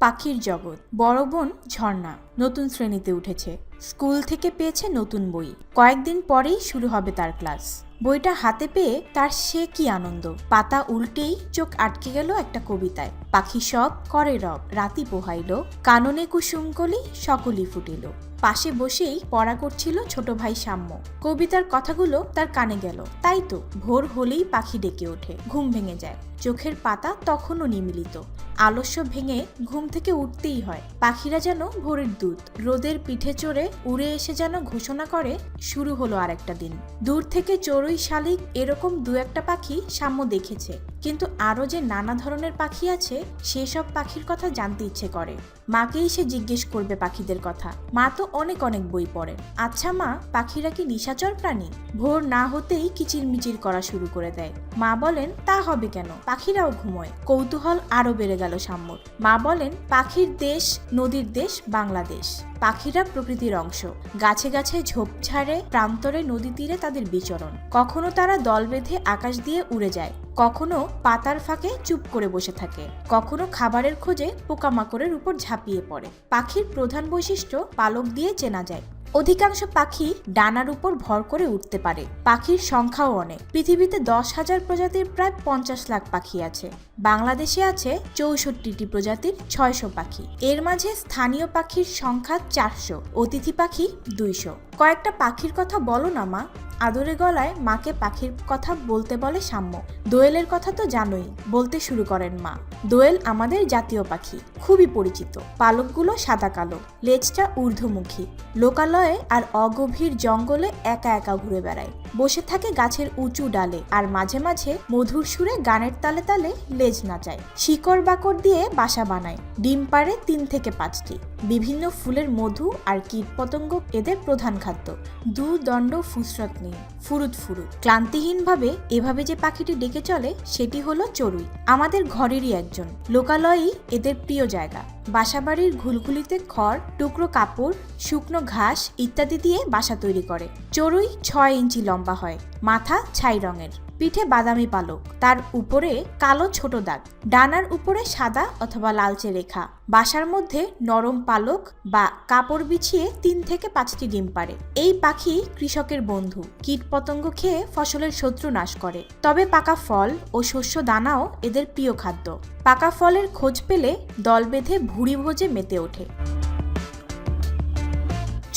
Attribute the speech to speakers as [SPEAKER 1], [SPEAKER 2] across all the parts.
[SPEAKER 1] পাখির জগৎ। বড় বোন ঝর্ণা, নতুন শ্রেণীতে উঠেছে। স্কুল থেকে পেয়েছে নতুন বই। কয়েকদিন পরেই শুরু হবে তার ক্লাস। বইটা হাতে পেয়ে তার সে কি আনন্দ? পাতা উল্টেই চোখ আটকে গেল একটা কবিতায়। পাখি সব করে রব, রাতি পোহাইল, কাননে কুসুমকলি সকলই ফুটিল। পাশে বসেই পড়া করছিল ছোট ভাই সাম্য। কবিতার কথাগুলো তার কানে গেল। তাই তো, ভোর হলেই পাখি ডেকে ওঠে, ঘুম ভেঙে যায়। চোখের পাতা তখনও নিমিলিত। আলস্য ভেঙে ঘুম থেকে উঠতেই হয়। পাখিরা যেন ভোরের দুধ। রোদের পিঠে চড়ে উড়ে এসে যেন ঘোষণা করে, শুরু হলো আরেকটা দিন। দূর থেকে চড়ুই শালিক এরকম দু একটা পাখি সাম্য দেখেছে। কিন্তু আরও যে নানা ধরনের পাখি আছে, সেসব পাখির কথা জানতে ইচ্ছে করে। মাকেই সে জিজ্ঞেস করবে পাখিদের কথা। মা তো অনেক অনেক বই পড়ে। আচ্ছা মা, পাখিরা কি নিশাচর প্রাণী? ভোর না হতেই কিচিরমিচির করা শুরু করে দেয়। মা বলেন, তা হবে কেন? পাখিরাও ঘুমোয়। কৌতূহল আরও বেড়ে গেল সাম্যর। মা বলেন, পাখির দেশ, নদীর দেশ, বাংলাদেশ। পাখিরা প্রকৃতির অংশ। গাছে গাছে ঝোপঝাড়ে প্রান্তরে নদী তীরে তাদের বিচরণ। কখনো তারা দল বেঁধে আকাশ দিয়ে উড়ে যায়। কখনো পাতার ফাঁকে চুপ করে বসে থাকে, কখনো খাবারের খোঁজে পোকামাকড়ের উপর ঝাঁপিয়ে পড়ে। পাখির প্রধান বৈশিষ্ট্য পালক দিয়ে চেনা যায়। অধিকাংশ পাখি ডানার উপর ভর করে উঠতে পারে। পাখির সংখ্যাও অনেক। পৃথিবীতে দশ হাজার প্রজাতির প্রায় পঞ্চাশ লাখ পাখি আছে। বাংলাদেশে আছে চৌষট্টিটি প্রজাতির ছয়শো পাখি। এর মাঝে স্থানীয় পাখির সংখ্যা চারশো, অতিথি পাখি দুইশো। কয়েকটা পাখির কথা বলো না মা। আদরে গলায় মাকে পাখির কথা বলতে বলে সাম্য। দোয়েলের কথা তো জানোই, বলতে শুরু করেন মা। দোয়েল আমাদের জাতীয় পাখি, খুবই পরিচিত। পালকগুলো সাদা কালো, লেজটা ঊর্ধ্বমুখী। লোকালয়ে আর অগভীর জঙ্গলে একা একা ঘুরে বেড়ায়। বসে থাকে গাছের উঁচু ডালে আর মাঝে মাঝে মধুর সুরে গানের তালে তালে লেজ নাচায়। শিকড় বাকড় দিয়ে বাসা বানায়। ডিম পারে তিন থেকে পাঁচটি। বিভিন্ন ফুলের মধু আর কীটপতঙ্গ এদের প্রধান খাদ্য। দু দণ্ড ফুসরত নেই। ফুরুত ফুরুত। ক্লান্তিহীনভাবে এভাবে যে পাখিটি ডেকে চলে, সেটি হলো চড়ুই। আমাদের ঘরেরই একজন। লোকালয়ই এদের প্রিয় জায়গা। বাসাবাড়ির ঘুলঘুলিতে খড়, টুকরো কাপড়, শুকনো ঘাস ইত্যাদি দিয়ে বাসা তৈরি করে। চড়ুই ছয় ইঞ্চি লম্বা হয়, মাথা ছাই রঙের। পিঠে বাদামি পালক, তার উপরে কালো ছোট দাগ, ডানার উপরে সাদা অথবা লালচে রেখা। বাসার মধ্যে নরম পালক বা কাপড় বিছিয়ে তিন থেকে পাঁচটি ডিম পারে এই পাখি কৃষকের বন্ধু। কীট পতঙ্গ খেয়ে ফসলের শত্রু নাশ করে। তবে পাকা ফল ও শস্য দানাও এদের প্রিয় খাদ্য। পাকা ফলের খোঁজ পেলে দল বেঁধে ভুড়ি ভোজে মেতে ওঠে।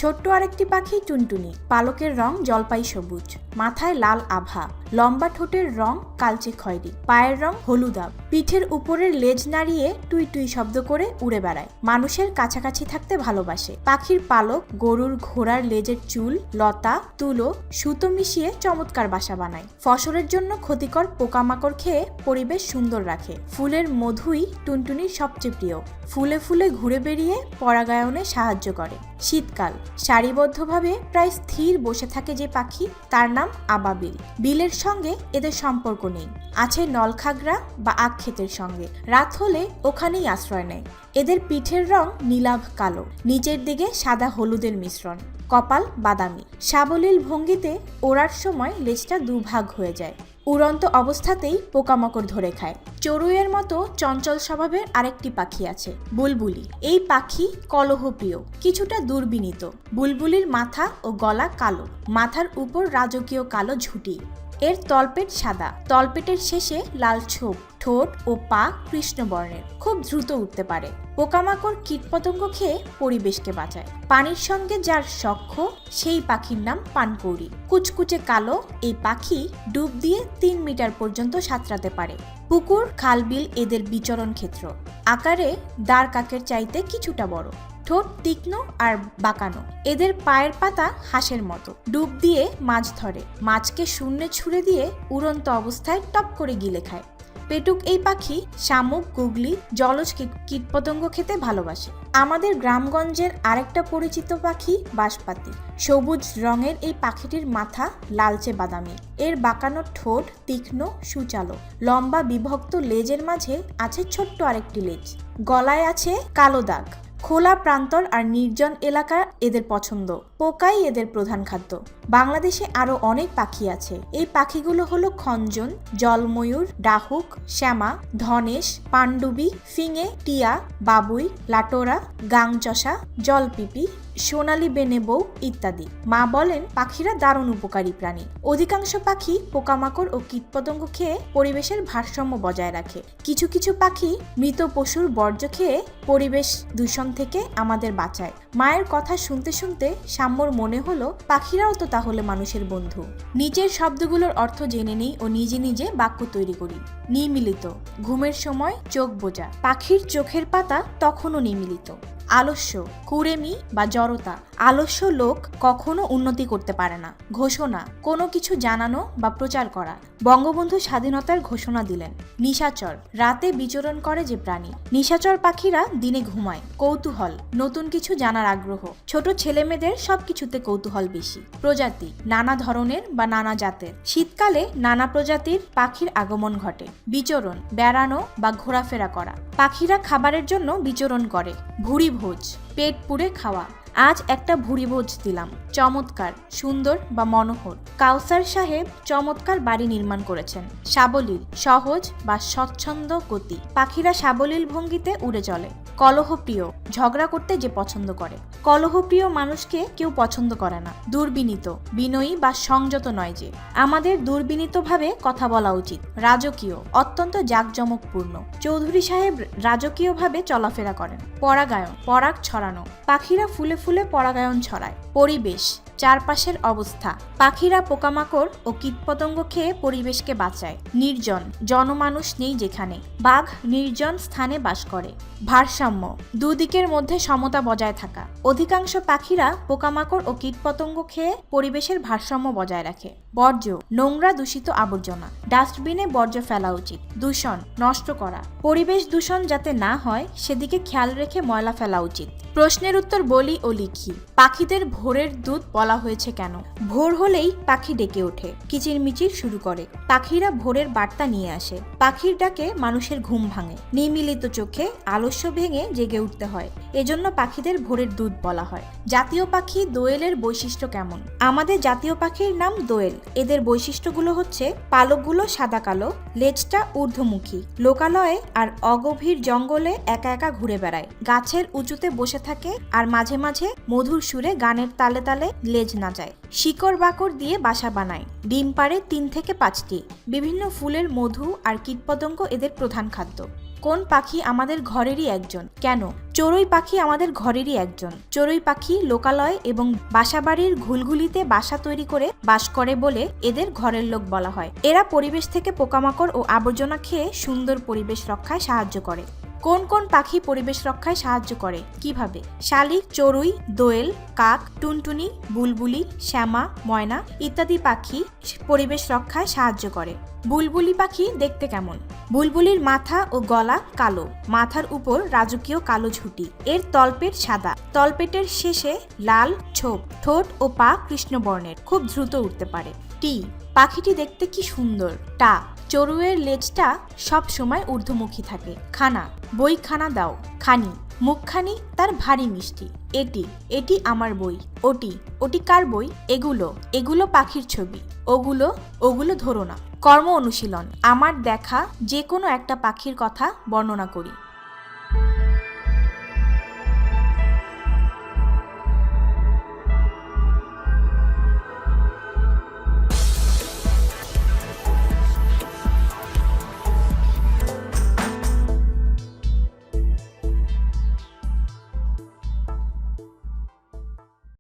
[SPEAKER 1] ছোট্ট আরেকটি পাখি টুনটুনি। পালকের রং জলপাই সবুজ, মাথায় লাল আভা, লম্বা ঠোঁটের রং কালচে খয়েরি, পায়ের রং হলুদাব পিঠের উপরের লেজ নাড়িয়ে টুই টুই শব্দ করে উড়ে বেড়ায়। মানুষের কাছাকাছি থাকতে ভালোবাসে। পাখির পালক গরুর ঘোড়ার লেজের চুল, লতা, তুলো, সুতো মিশিয়ে চমৎকার বাসা বানায়। ফসলের জন্য ক্ষতিকর পোকামাকড় খেয়ে পরিবেশ সুন্দর রাখে। ফুলের মধুই টুনটুনির সবচেয়ে প্রিয়। ফুলে ফুলে ঘুরে বেরিয়ে পরাগায়নে সাহায্য করে। শীতকাল সারিবদ্ধভাবে প্রায় স্থির বসে থাকে যে পাখি, তার নাম আবাবিল। বিলের সঙ্গে এদের সম্পর্ক নেই। আছে নলখাগড়া বা আখক্ষেতের সঙ্গে। রাত হলে ওখানেই আশ্রয় নেয়। এদের পিঠের রং নীলাভ কালো। নিচের দিকে সাদা হলুদের মিশ্রণ। কপাল বাদামি। সাবলীল ভঙ্গিতে ওড়ার সময় লেজটা দুভাগ হয়ে যায়। উড়ন্ত অবস্থাতেই পোকামাকড় ধরে খায়। চড়ুইয়ের মতো চঞ্চল স্বভাবের আরেকটি পাখি আছে, বুলবুলি। এই পাখি কলহপ্রিয়, কিছুটা দুর্বিনীত। বুলবুলির মাথা ও গলা কালো, মাথার উপর রাজকীয় কালো ঝুঁটি। এর তলপেট সাদা। তলপেটের শেষে লাল ছোপ, ঠোঁট ও পা কৃষ্ণবর্ণের। খুব দ্রুত উঠতে পারে। পোকামাকড় কীটপতঙ্গ খেয়ে পরিবেশকে বাঁচায়। পানির সঙ্গে যার সখ্য, সেই পাখির নাম পানকৌড়ি। কুচকুচে কালো এই পাখি ডুব দিয়ে তিন মিটার পর্যন্ত সাঁতরাতে পারে। পুকুর, খালবিল এদের বিচরণ ক্ষেত্র। আকারে দাঁড় কাকের চাইতে কিছুটা বড়। ঠোঁট তীক্ষ্ণ আর বাঁকানো। এদের পায়ের পাতা হাঁসের মতো। ডুব দিয়ে মাছ ধরে। মাছকে শূন্যে ছুঁড়ে দিয়ে উড়ন্ত অবস্থায় টপ করে গিলে খায়। পেটুক এই পাখি শামুক, গুগলি, জলজ কীট- কীটপতঙ্গ খেতে ভালোবাসে। আমাদের গ্রামগঞ্জের আরেকটা পরিচিত পাখি বাঁশপাতি। সবুজ রঙের এই পাখিটির মাথা লালচে বাদামি। এর বাঁকানো ঠোঁট তীক্ষ্ণ, সুচালো। লম্বা বিভক্ত লেজের মাঝে আছে ছোট্ট আরেকটি লেজ। গলায় আছে কালো দাগ। খোলা প্রান্তর আর নির্জন এলাকা এদের পছন্দ। পোকাই এদের প্রধান খাদ্য। বাংলাদেশে আরও অনেক পাখি আছে। এই পাখিগুলো হলো খঞ্জন, জলময়ূর, ডাহুক, শ্যামা, ধনেশ, পাণ্ডুবি, ফিঙে, টিয়া, বাবুই, লাটোরা গাংচষা জলপিপি সোনালি বেনেবৌ ইত্যাদি। মা বলেন, পাখিরা দারুণ উপকারী প্রাণী। অধিকাংশ পাখি পোকামাকড় ও কীটপতঙ্গ খেয়ে পরিবেশের ভারসাম্য বজায় রাখে। কিছু কিছু পাখি মৃত পশুর বর্জ্য খেয়ে পরিবেশ দূষণ থেকে আমাদের বাঁচায়। মায়ের কথা শুনতে শুনতে সাম্যর মনে হলো, পাখিরাও তো তাহলে মানুষের বন্ধু। নিচের শব্দগুলোর অর্থ জেনে নিই ও নিজে নিজে বাক্য তৈরি করি। নিমিলিত, ঘুমের সময় চোখ বোঝা পাখির চোখের পাতা তখনও নিমিলিত। আলস্য, কুড়েমি বা জড়তা। আলস্য লোক কখনো উন্নতি করতে পারে না। ঘোষণা, কোনো কিছু জানানো বা প্রচার করা। বঙ্গবন্ধু স্বাধীনতার ঘোষণা দিলেন। নিশাচর, রাতে বিচরণ করে যে প্রাণী। নিশাচর পাখিরা দিনে ঘুমায়। কৌতূহল, নতুন কিছু জানার আগ্রহ। ছোট ছেলেমেয়েদের সবকিছুতে কৌতূহল বেশি। প্রজাতি, নানা ধরনের বা নানা জাতের। শীতকালে নানা প্রজাতির পাখির আগমন ঘটে। বিচরণ, বেড়ানো বা ঘোরাফেরা করা। পাখিরা খাবারের জন্য বিচরণ করে। ভুরি ভোজ পেট পুড়ে খাওয়া। আজ একটা ভুরি ভোজ দিলাম। চমৎকার, সুন্দর বা মনোহর। কাউসার সাহেব চমৎকার বাড়ি নির্মাণ করেছেন। সাবলীল, সহজ বা স্বচ্ছন্দ গতি। পাখিরা সাবলীল ভঙ্গিতে উড়ে চলে। কলহপ্রিয়, ঝগড়া করতে যে পছন্দ করে। কলহপ্রিয় মানুষকে কেউ পছন্দ করে না। দুর্বিনীত, বিনয়ী বা সংযত নয় যে। আমাদের দুর্বিনীতভাবে কথা বলা উচিত। রাজকীয়, অত্যন্ত জাঁকজমকপূর্ণ। চৌধুরী সাহেব রাজকীয়ভাবে চলাফেরা করেন। পরাগায়ন, পরাগ ছড়ানো। পাখিরা ফুলে ফুলে পরাগায়ন ছড়ায়। পরিবেশ চারপাশের অবস্থা। পাখিরা পোকামাকড় ও কীটপতঙ্গ খেয়ে পরিবেশকে বাঁচায়। নির্জন জনমানুষ নেই যেখানে। বাঘ নির্জন স্থানে বাস করে। ভারসাম্য দুদিকের মধ্যে সমতা বজায় থাকা। অধিকাংশ পাখিরা পোকামাকড় ও কীটপতঙ্গ খেয়ে পরিবেশের ভারসাম্য বজায় রাখে। বর্জ্য, নোংরা দূষিত আবর্জনা। ডাস্টবিনে বর্জ্য ফেলা উচিত। দূষণ নষ্ট করা। পরিবেশ দূষণ যাতে না হয়, সেদিকে খেয়াল রেখে ময়লা ফেলা উচিত। প্রশ্নের উত্তর বলি ও লিখি। পাখিদের ভোরের দুধ বলা হয়েছে কেন? ভোর হলেই পাখি ডেকে ওঠে, কিচিরমিচির শুরু করে। পাখিরা ভোরের বার্তা নিয়ে আসে। পাখির ডাকে মানুষের ঘুম ভাঙে। নিমিলিত চোখে আলস্য ভেঙে জেগে উঠতে হয়। এজন্য পাখিদের ভোরের দুধ বলা হয়। জাতীয় পাখি দোয়েলের বৈশিষ্ট্য কেমন? আমাদের জাতীয় পাখির নাম দোয়েল। এদের বৈশিষ্ট্যগুলো হচ্ছে পালকগুলো সাদা কালো, লেজটা ঊর্ধ্বমুখী, লোকালয়ে আর অগভীর জঙ্গলে একা একা ঘুরে বেড়ায়। গাছের উঁচুতে বসে থাকে আর মাঝে মাঝে মধুর সুরে গানের তালে তালে লেজ না যায়। শিকড় বাকড় দিয়ে বাসা বানায়। ডিম পাড়ে তিন থেকে পাঁচটি। বিভিন্ন ফুলের মধু আর কীটপতঙ্গ এদের প্রধান খাদ্য। কোন পাখি আমাদের ঘরেরই একজন? কেন? চড়ুই পাখি আমাদের ঘরেরই একজন। চড়ুই পাখি লোকালয় এবং বাসাবাড়ির ঘুলঘুলিতে বাসা তৈরি করে বাস করে বলে এদের ঘরের লোক বলা হয়। এরা পরিবেশ থেকে পোকামাকড় ও আবর্জনা খেয়ে সুন্দর পরিবেশ রক্ষায় সাহায্য করে। কোন কোন পাখি পরিবেশ রক্ষায় সাহায্য করে? কীভাবে? শালিক, চড়ুই, দোয়েল, কাক, টুনটুনি, বুলবুলি, শ্যামা, ময়না ইত্যাদি পাখি পরিবেশ রক্ষায় সাহায্য করে। বুলবুলি পাখি দেখতে কেমন? বুলবুলির মাথা ও গলা কালো। মাথার উপর রাজকীয় কালো ঝুঁটি। এর তলপেট সাদা। তলপেটের শেষে লাল ছোপ। ঠোঁট ও পা কৃষ্ণবর্ণের। খুব দ্রুত উঠতে পারে। টি। পাখিটি দেখতে কি সুন্দর। টা। চড়ুইয়ের লেজটা সব সময় ঊর্ধ্বমুখী থাকে। খানা বই খানা দাও। খানি, মুখখানি তার ভারী মিষ্টি। এটি এটি আমার বই। ওটি ওটি কার বই? এগুলো এগুলো পাখির ছবি। ওগুলো ওগুলো ধরো না। কর্ম অনুশীলন। আমার দেখা যে কোনো একটা পাখির কথা বর্ণনা করি।